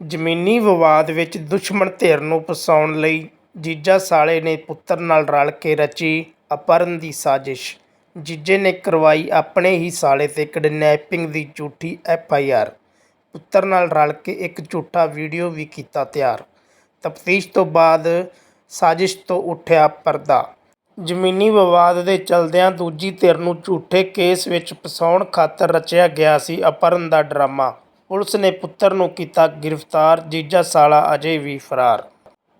ਜ਼ਮੀਨੀ ਵਿਵਾਦ ਵਿੱਚ ਦੁਸ਼ਮਣ ਧਿਰ ਨੂੰ ਫਸਾਉਣ ਲਈ ਜੀਜਾ ਸਾਲੇ ਨੇ ਪੁੱਤਰ ਨਾਲ ਰਲ ਕੇ ਰਚੀ ਅਪਹਰਨ ਦੀ ਸਾਜ਼ਿਸ਼। ਜੀਜੇ ਨੇ ਕਰਵਾਈ ਆਪਣੇ ਹੀ ਸਾਲੇ 'ਤੇ ਕਿਡਨੈਪਿੰਗ ਦੀ ਝੂਠੀ ਐਫ ਆਈ ਆਰ। ਪੁੱਤਰ ਨਾਲ ਰਲ ਕੇ ਇੱਕ ਝੂਠਾ ਵੀਡੀਓ ਵੀ ਕੀਤਾ ਤਿਆਰ। ਤਫਤੀਸ਼ ਤੋਂ ਬਾਅਦ ਸਾਜ਼ਿਸ਼ ਤੋਂ ਉੱਠਿਆ ਪਰਦਾ। ਜ਼ਮੀਨੀ ਵਿਵਾਦ ਦੇ ਚਲਦਿਆਂ ਦੂਜੀ ਧਿਰ ਨੂੰ ਝੂਠੇ ਕੇਸ ਵਿੱਚ ਫਸਾਉਣ ਖਾਤਰ ਰਚਿਆ ਗਿਆ ਸੀ ਅਪਹਰਨ ਦਾ ਡਰਾਮਾ। ਪੁਲਿਸ ਨੇ ਪੁੱਤਰ ਨੂੰ ਕੀਤਾ ਗ੍ਰਿਫਤਾਰ, ਜੀਜਾ ਸਾਲਾ ਅਜੇ ਵੀ ਫਰਾਰ।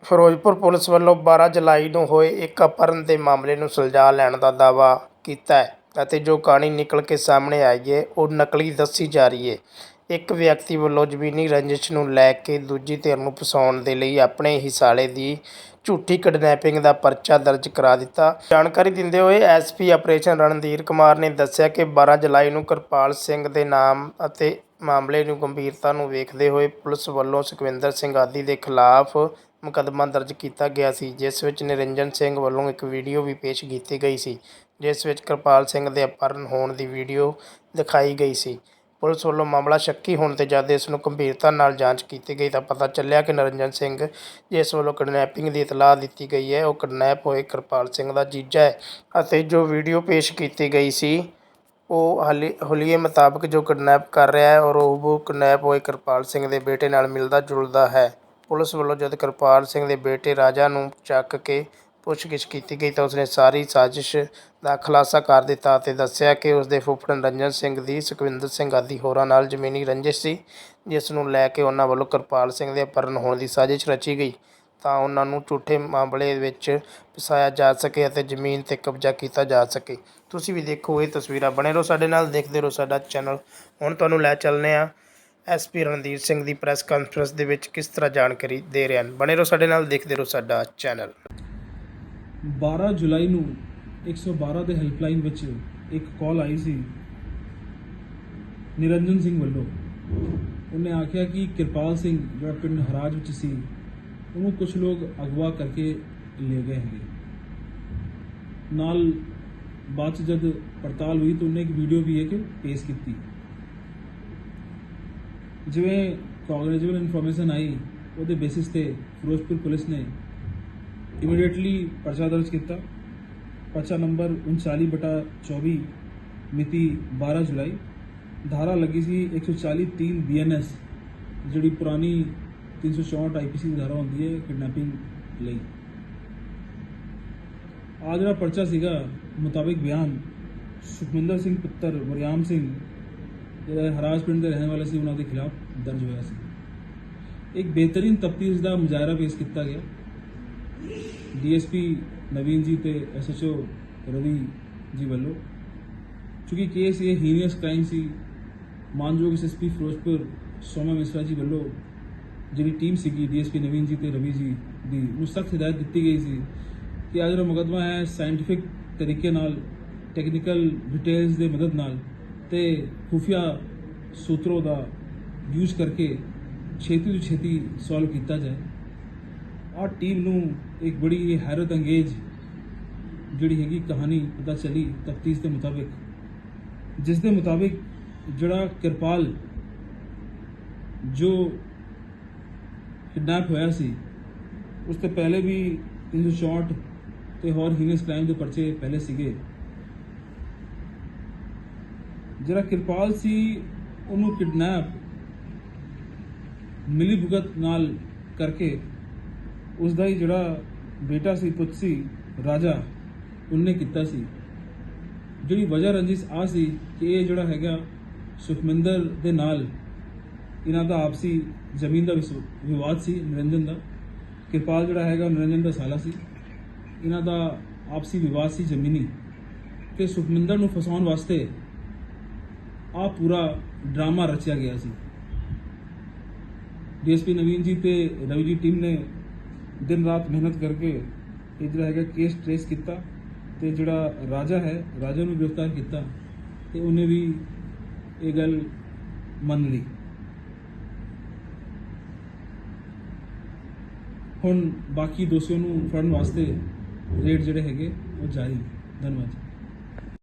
ਫਿਰੋਜ਼ਪੁਰ ਪੁਲਿਸ ਵੱਲੋਂ 12 ਜੁਲਾਈ ਨੂੰ ਹੋਏ ਇੱਕ ਅਪਹਰਨ ਦੇ ਮਾਮਲੇ ਨੂੰ ਸੁਲਝਾ ਲੈਣ ਦਾ ਦਾਅਵਾ ਕੀਤਾ ਹੈ ਅਤੇ ਜੋ ਕਹਾਣੀ ਨਿਕਲ ਕੇ ਸਾਹਮਣੇ ਆਈ ਹੈ, ਉਹ ਨਕਲੀ ਦੱਸੀ ਜਾ ਰਹੀ ਹੈ। ਇੱਕ ਵਿਅਕਤੀ ਵੱਲੋਂ ਜ਼ਮੀਨੀ ਰੰਜਿਸ਼ ਨੂੰ ਲੈ ਕੇ ਦੂਜੀ ਧਿਰ ਨੂੰ ਫਸਾਉਣ ਦੇ ਲਈ ਆਪਣੇ ਹੀ ਸਾਲੇ ਦੀ ਝੂਠੀ ਕਿਡਨੈਪਿੰਗ ਦਾ ਪਰਚਾ ਦਰਜ ਕਰਾ ਦਿੱਤਾ। ਜਾਣਕਾਰੀ ਦਿੰਦੇ ਹੋਏ ਐਸਪੀ ਆਪਰੇਸ਼ਨ ਰਣਧੀਰ ਕੁਮਾਰ ਨੇ ਦੱਸਿਆ ਕਿ 12 ਜੁਲਾਈ ਨੂੰ ਕਿਰਪਾਲ ਸਿੰਘ ਦੇ ਨਾਮ ਅਤੇ ਮਾਮਲੇ ਨੂੰ ਗੰਭੀਰਤਾ ਨੂੰ ਵੇਖਦੇ ਹੋਏ ਪੁਲਿਸ ਵੱਲੋਂ ਸੁਖਵਿੰਦਰ ਸਿੰਘ ਆਦਿ ਦੇ ਖਿਲਾਫ ਮੁਕੱਦਮਾ ਦਰਜ ਕੀਤਾ ਗਿਆ ਸੀ, ਜਿਸ ਵਿੱਚ ਨਿਰੰਜਨ ਸਿੰਘ ਵੱਲੋਂ ਇੱਕ ਵੀਡੀਓ ਵੀ ਪੇਸ਼ ਕੀਤੀ ਗਈ ਸੀ, ਜਿਸ ਵਿੱਚ ਕਿਰਪਾਲ ਸਿੰਘ ਦੇ ਅਪਹਰਨ ਹੋਣ ਦੀ ਵੀਡੀਓ ਦਿਖਾਈ ਗਈ ਸੀ। ਪੁਲਿਸ ਵੱਲੋਂ ਮਾਮਲਾ ਸ਼ੱਕੀ ਹੋਣ ਤੇ ਜਦ ਇਸ ਨੂੰ ਗੰਭੀਰਤਾ ਨਾਲ ਜਾਂਚ ਕੀਤੀ ਗਈ ਤਾਂ ਪਤਾ ਚੱਲਿਆ ਕਿ ਨਿਰੰਜਨ ਸਿੰਘ ਜਿਸ ਵੱਲੋਂ ਕਿਡਨੈਪਿੰਗ ਦੀ ਇਤਲਾਹ ਦਿੱਤੀ ਗਈ ਹੈ, ਉਹ ਕਿਡਨੈਪ ਹੋਏ ਕਿਰਪਾਲ ਸਿੰਘ ਦਾ ਜੀਜਾ ਹੈ ਅਤੇ ਜੋ ਵੀਡੀਓ ਪੇਸ਼ ਕੀਤੀ ਗਈ ਸੀ ਉਹ ਹਾਲੇ, ਹੁਲੀਏ ਮੁਤਾਬਕ ਜੋ ਕਿਡਨੈਪ ਕਰ ਰਿਹਾ ਹੈ ਔਰ ਉਹ ਕਿਡਨੈਪ ਹੋਏ ਕਿਰਪਾਲ ਸਿੰਘ ਦੇ ਬੇਟੇ ਨਾਲ ਮਿਲਦਾ ਜੁਲਦਾ ਹੈ। ਪੁਲਿਸ ਵੱਲੋਂ ਜਦ ਕਿਰਪਾਲ ਸਿੰਘ ਦੇ ਬੇਟੇ ਰਾਜਾ ਨੂੰ ਚੱਕ ਕੇ ਪੁੱਛਗਿੱਛ ਕੀਤੀ ਗਈ ਤਾਂ ਉਸਨੇ ਸਾਰੀ ਸਾਜ਼ਿਸ਼ ਦਾ ਖੁਲਾਸਾ ਕਰ ਦਿੱਤਾ ਅਤੇ ਦੱਸਿਆ ਕਿ ਉਸਦੇ ਫੁੱਫੜ ਨਿਰੰਜਨ ਸਿੰਘ ਦੀ, ਸੁਖਵਿੰਦਰ ਸਿੰਘ ਆਦਿ ਹੋਰਾਂ ਨਾਲ ਜ਼ਮੀਨੀ ਰੰਜਿਸ਼ ਸੀ, ਜਿਸ ਨੂੰ ਲੈ ਕੇ ਉਹਨਾਂ ਵੱਲੋਂ ਕਿਰਪਾਲ ਸਿੰਘ ਦੇ ਅਪਹਰਨ ਹੋਣ ਦੀ ਸਾਜ਼ਿਸ਼ ਰਚੀ ਗਈ। ਤਾਂ ਉਹਨਾਂ ਨੂੰ ਝੂਠੇ ਮਾਮਲੇ ਵਿੱਚ ਫਸਾਇਆ ਜਾ ਸਕੇ ਅਤੇ ਜ਼ਮੀਨ 'ਤੇ ਕਬਜ਼ਾ ਕੀਤਾ ਜਾ ਸਕੇ। ਤੁਸੀਂ ਵੀ ਦੇਖੋ, ਇਹ ਤਸਵੀਰਾਂ ਬਣੇ ਰਹੋ ਸਾਡੇ ਨਾਲ, ਦੇਖਦੇ ਰਹੋ ਸਾਡਾ ਚੈਨਲ। ਹੁਣ ਤੁਹਾਨੂੰ ਲੈ ਚੱਲਦੇ ਹਾਂ ਆ ਐਸਪੀ ਰਣਧੀਰ ਸਿੰਘ ਦੀ ਪ੍ਰੈਸ ਕਾਨਫਰੰਸ ਦੇ ਵਿੱਚ ਕਿਸ ਤਰ੍ਹਾਂ ਜਾਣਕਾਰੀ ਦੇ ਰਹੇ ਹਨ। ਬਣੇ ਰਹੋ ਸਾਡੇ ਨਾਲ, ਦੇਖਦੇ ਰਹੋ ਸਾਡਾ ਚੈਨਲ। 12 ਜੁਲਾਈ ਨੂੰ 112 ਦੇ ਹੈਲਪਲਾਈਨ ਵਿੱਚ ਇੱਕ ਕਾਲ ਆਈ ਸੀ ਨਿਰੰਜਨ ਸਿੰਘ ਵੱਲੋਂ। ਉਹਨੇ ਆਖਿਆ ਕਿ ਕਿਰਪਾਲ ਸਿੰਘ ਜਿਹੜਾ ਪਿੰਡ ਹਰਾਜ ਵਿੱਚ ਸੀ ਉਹਨੂੰ ਕੁਝ ਲੋਕ ਅਗਵਾ ਕਰਕੇ ਲੈ ਗਏ ਹੈਗੇ। ਨਾਲ ਬਾਅਦ 'ਚ ਜਦ ਪੜਤਾਲ ਹੋਈ ਤਾਂ ਉਹਨੇ ਇੱਕ ਵੀਡੀਓ ਵੀ ਹੈ ਕਿ ਪੇਸ਼ ਕੀਤੀ। ਜਿਵੇਂ ਕੋਗਨੀਟਿਵ ਇਨਫੋਰਮੇਸ਼ਨ ਆਈ, ਉਹਦੇ ਬੇਸਿਸ ਤੇ ਫਿਰੋਜ਼ਪੁਰ ਪੁਲਿਸ ਨੇ ਇਮੀਡੀਏਟਲੀ ਪਰਚਾ ਦਰਜ ਕੀਤਾ। ਪਰਚਾ ਨੰਬਰ 39 ਬਟਾ 24 ਮਿਤੀ 12 ਜੁਲਾਈ। ਧਾਰਾ ਲੱਗੀ ਸੀ 140 3 ਬੀਐਨਐਸ ਜਿਹੜੀ ਪੁਰਾਣੀ 364 ਆਈਪੀਸੀ ਦੀ ਧਾਰਾ ਹੁੰਦੀ ਹੈ ਕਿਡਨੈਪਿੰਗ ਲਈ। ਆ ਜਿਹੜਾ ਪਰਚਾ ਸੀਗਾ ਮੁਤਾਬਿਕ ਬਿਆਨ ਸੁਖਮਿੰਦਰ ਸਿੰਘ ਪੁੱਤਰ ਵਰਿਆਮ ਸਿੰਘ, ਜਿਹੜੇ ਹਰਾਜ ਪਿੰਡ ਦੇ ਰਹਿਣ ਵਾਲੇ ਸੀ, ਉਹਨਾਂ ਦੇ ਖਿਲਾਫ ਦਰਜ ਹੋਇਆ ਸੀ। ਇੱਕ ਬਿਹਤਰੀਨ ਤਫਤੀਸ਼ ਦਾ ਮੁਜ਼ਾਹਰਾ ਪੇਸ਼ ਕੀਤਾ ਗਿਆ। ਡੀਐਸਪੀ ਨਵੀਨ ਜੀ ਤੇ ਐਸਐਚਓ ਰਵੀ ਜੀ ਵੱਲੋਂ ਚੂੰਕਿ ਕੇਸ ਇਹ ਹੀਨੀਅਸ ਕ੍ਰਾਈਮ ਸੀ। ਮਾਨਯੋਗ ਐਸਐਸਪੀ ਫਿਰੋਜ਼ਪੁਰ ਸੋਮਾ ਮਿਸਰਾ ਜੀ ਵੱਲੋਂ ਜਿਹੜੀ ਟੀਮ ਸੀਗੀ ਡੀਐਸਪੀ ਨਵੀਨ ਜੀ ਤੇ ਰਵੀ ਜੀ ਦੀ ਨੂੰ ਸਖਤ ਹਦਾਇਤ ਦਿੱਤੀ ਗਈ ਸੀ ਕਿ ਆ ਜਿਹੜਾ ਮੁਕੱਦਮਾ ਹੈ ਸਾਇੰਟੀਫਿਕ ਤਰੀਕੇ ਨਾਲ ਟੈਕਨੀਕਲ ਡਿਟੇਲਸ ਦੇ ਮਦਦ ਨਾਲ ਤੇ ਖੁਫੀਆ ਸੂਤਰੋਂ ਦਾ ਯੂਜ਼ ਕਰਕੇ ਛੇਤੀ ਤੋਂ ਛੇਤੀ ਸੋਲਵ ਕੀਤਾ ਜਾਏ। ਆ ਟੀਮ ਨੂੰ ਇੱਕ ਬੜੀ ਹੈਰਤ ਅੰਗੇਜ ਜਿਹੜੀ ਹੈਗੀ ਕਹਾਣੀ ਪਤਾ ਚਲੀ ਤਫਤੀਸ਼ ਦੇ ਮੁਤਾਬਿਕ, ਜਿਸ ਦੇ ਮੁਤਾਬਿਕ ਜਿਹੜਾ ਕਿਰਪਾਲ ਜੋ ਕਿਡਨੈਪ ਹੋਇਆ ਸੀ, ਉਸ ਤੋਂ ਪਹਿਲੇ ਵੀ 364 ਤੇ ਹੋਰ ਹੀਨਸ ਕ੍ਰਾਈਮ ਦੇ ਪਰਚੇ ਪਹਿਲੇ ਸੀਗੇ। ਜਿਹੜਾ ਕਿਰਪਾਲ ਸੀ, ਉਹਨੂੰ ਕਿਡਨੈਪ, ਮਿਲੀ ਭੁਗਤ ਨਾਲ ਕਰਕੇ ਉਸ ਦਾ ਹੀ ਜਿਹੜਾ ਬੇਟਾ ਸੀ, ਪੁੱਤ ਸੀ, ਰਾਜਾ, ਉਹਨੇ ਕੀਤਾ ਸੀ। ਜਿਹੜੀ ਵਜ੍ਹਾ ਰੰਜਿਸ਼ ਆ ਸੀ ਕਿ ਇਹ ਜਿਹੜਾ ਹੈਗਾ ਸੁਖਮਿੰਦਰ ਦੇ ਨਾਲ ਇਹਨਾਂ ਦਾ ਆਪਸੀ ਜ਼ਮੀਨ ਦਾ ਵਿਸ- ਵਿਵਾਦ ਸੀ, ਨਿਰੰਜਨ ਦਾ। ਕਿਰਪਾਲ ਜਿਹੜਾ ਹੈਗਾ, ਉਹ ਨਿਰੰਜਨ ਦਾ ਸਾਲਾ ਸੀ। ਇਹਨਾਂ ਦਾ ਆਪਸੀ ਵਿਵਾਦ ਸੀ ਜ਼ਮੀਨੀ। ਤੇ ਸੁਖਮਿੰਦਰ ਨੂੰ ਫਸਾਉਣ ਵਾਸਤੇ ਆ ਪੂਰਾ ਡਰਾਮਾ ਰਚਿਆ ਗਿਆ ਸੀ। ਡੀਐਸਪੀ ਨਵੀਨ ਜੀ ਤੇ ਰਵੀ ਜੀ ਟੀਮ ਨੇ ਦਿਨ ਰਾਤ ਮਿਹਨਤ ਕਰਕੇ ਇਹ ਜਿਹੜਾ ਹੈਗਾ ਕੇਸ ਟ੍ਰੇਸ ਕੀਤਾ ਤੇ ਜਿਹੜਾ ਰਾਜਾ ਹੈ, ਰਾਜਾ ਨੂੰ ਗ੍ਰਿਫਤਾਰ ਕੀਤਾ ਤੇ ਉਹਨੇ ਵੀ ਇਹ ਗੱਲ ਮੰਨ ਲਈ। ਹੁਣ ਬਾਕੀ ਦੋਸ਼ੀਆਂ ਨੂੰ ਫੜਨ ਵਾਸਤੇ ਰੇਡ ਜਿਹੜੇ ਹੈਗੇ ਉਹ ਜਾਰੀ ਨੇ। ਧੰਨਵਾਦ